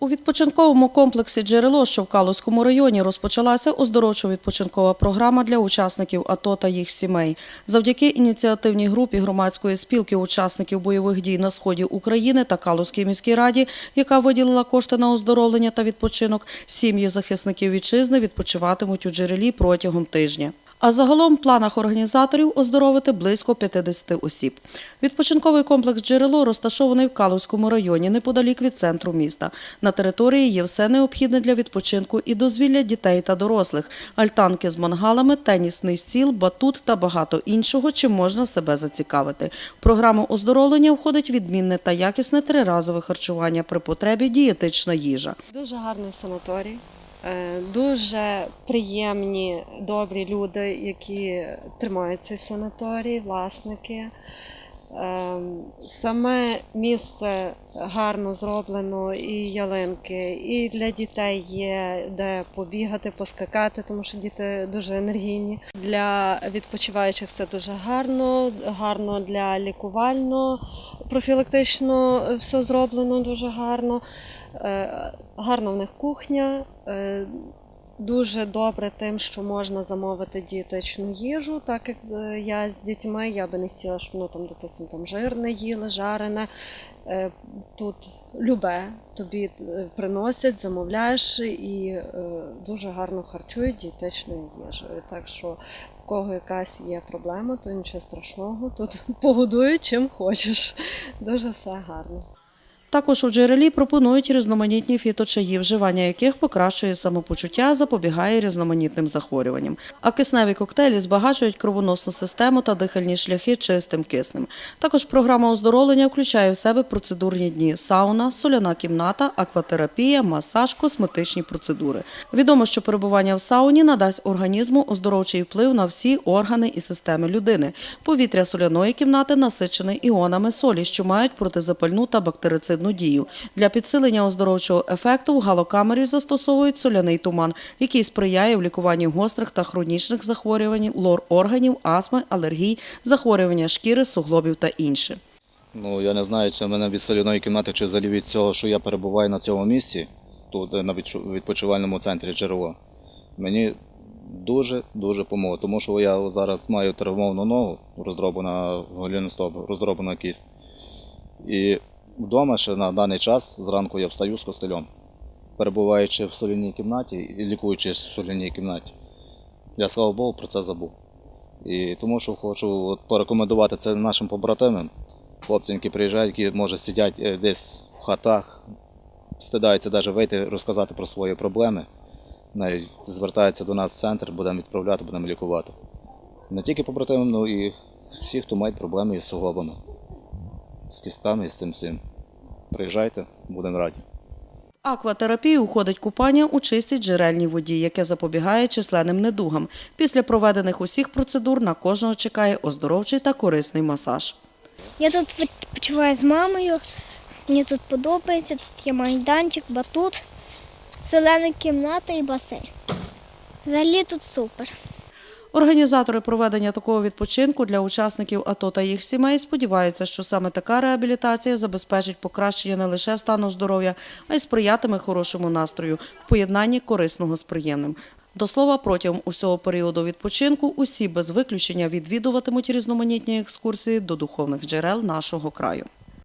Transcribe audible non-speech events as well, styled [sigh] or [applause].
У відпочинковому комплексі «Джерело», що в Калузькому районі, розпочалася оздоровчо-відпочинкова програма для учасників АТО та їх сімей. Завдяки ініціативній групі громадської спілки учасників бойових дій на сході України та Калузькій міській раді, яка виділила кошти на оздоровлення та відпочинок, сім'ї захисників вітчизни відпочиватимуть у джерелі протягом тижня. А загалом в планах організаторів оздоровити близько 50 осіб. Відпочинковий комплекс «Джерело» розташований в Калузькому районі, неподалік від центру міста. На території є все необхідне для відпочинку і дозвілля дітей та дорослих, альтанки з мангалами, тенісний стіл, батут та багато іншого, чим можна себе зацікавити. В програму оздоровлення входить відмінне та якісне триразове харчування при потребі дієтична їжа. Дуже гарний санаторій, дуже приємні, добрі люди, які тримають цей санаторій, власники. Е, Саме місце гарно зроблено, і ялинки, і для дітей є де побігати, поскакати, тому що діти дуже енергійні. Для відпочиваючих все дуже гарно, гарно для лікувально, профілактично все зроблено дуже гарно. Е, Гарна в них кухня. Дуже добре тим, що можна замовити дієтичну їжу, так як е, я з дітьми, я би не хотіла, щоб ну там, допустим, там жирне їли, жарене. Е, Тут любе тобі е, приносять, замовляєш і дуже гарно харчують дієтичною їжею. Так що в кого якась є проблема, то нічого страшного. Тут [laughs] погодують чим хочеш. Дуже все гарно. Також у джерелі пропонують різноманітні фіточаї, вживання яких покращує самопочуття, запобігає різноманітним захворюванням. А кисневі коктейлі збагачують кровоносну систему та дихальні шляхи чистим киснем. Також програма оздоровлення включає в себе процедурні дні: сауна, соляна кімната, акватерапія, масаж, косметичні процедури. Відомо, що перебування в сауні надасть організму оздоровчий вплив на всі органи і системи людини. Повітря соляної кімнати насичене іонами солі, що мають протизапальну та бактерицидну дію. Для підсилення оздоровчого ефекту в галокамері застосовують соляний туман, який сприяє в лікуванні гострих та хронічних захворювань, лор органів, астми, алергій, захворювання шкіри, суглобів та інше. Ну, я не знаю, чи мене від соляної кімнати, чи взагалі від цього, що я перебуваю на цьому місці, тут е, на відпочивальному центрі джерело. Мені дуже-дуже помогло, тому що я зараз маю травмовану ногу, роздроблена голіностоп, роздроблена кість. І вдома ще на даний час зранку я встаю з костелем. Перебуваючи в соляній кімнаті і лікуючись в соляній кімнаті, я слава Богу про це забув. І тому що хочу от порекомендувати це нашим побратимам, хлопцям, які приїжджають, які може сидять е, десь в хатах, стидаються навіть вийти розказати про свої проблеми. Навіть звертаються до нас в центр, будемо відправляти, будемо лікувати. Не тільки побратимам, але і всі, хто мають проблеми із суглобами, з кістками і з цим всім. Приїжджайте, будемо раді. Акватерапію входить купання у чистій джерельній воді, яке запобігає численним недугам. Після проведених усіх процедур на кожного чекає оздоровчий та корисний масаж. Я тут відпочиваю з мамою. Мені тут подобається, тут є майданчик, батут, зелена кімната і басейн. Взагалі тут супер. Організатори проведення такого відпочинку для учасників АТО та їх сімей сподіваються, що саме така реабілітація забезпечить покращення не лише стану здоров'я, а й сприятиме хорошому настрою в поєднанні корисного з приємним. До слова, протягом усього періоду відпочинку усі без виключення відвідуватимуть різноманітні екскурсії до духовних джерел нашого краю.